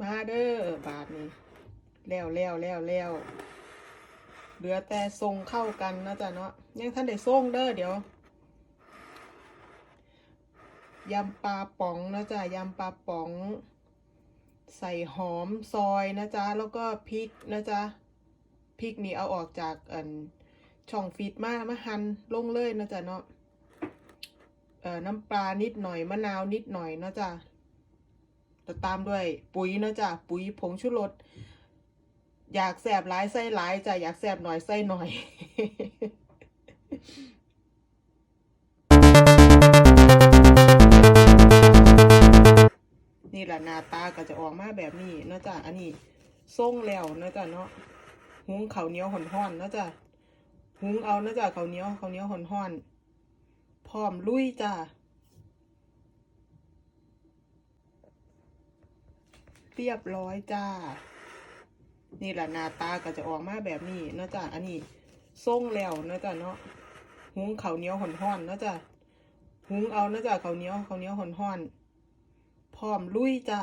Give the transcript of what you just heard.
มาเด้อบาทนี้แล้วแล้วแล้วแล้วเหลือแต่ทรงเข้ากันนะจ๊ะเนาะยังท่านได้ทรงเด้อเดี๋ยวยำปลาป๋องนะจ๊ะยำปลาป๋อง ใส่หอมซอยนะจ๊ะแล้วก็พริกนะจ๊ะพริกนี่เอาออกจากอันช่องฟีดมามาหั่นลงเลยนะจ๊ะเนาะเอ่อน้ำปลานิดหน่อยมะนาวนิดหน่อยนะจ๊ะ แล้วตามด้วยปุ๋ยนะจ๊ะปุ๋ยผงชูรสอยากแสบหลายไส้หลายจ้ะอยากแสบหน่อยไส้หน่อยนี่แหละหน้าตาก็จะออกมาแบบนี้นะจ๊ะอันนี้ส่งแล้วนะจ๊ะเนาะหุงข้าวเหนียวห่อนๆนะจ๊ะหุงเอานะจ๊ะข้าวเหนียวข้าวเหนียวห่อนๆพร้อมลุยจ้ะ เรียบร้อยจ้า นี่แหละหน้าตาก็จะออกมาแบบนี้นะจ๊ะอันนี้ส่งแล้วนะจ๊ะเนาะหุงข้าวเหนียวห่อนๆนะจ๊ะหุงเอานะจ๊ะข้าวเหนียวข้าวเหนียวห่อนๆพร้อมลุยจ้า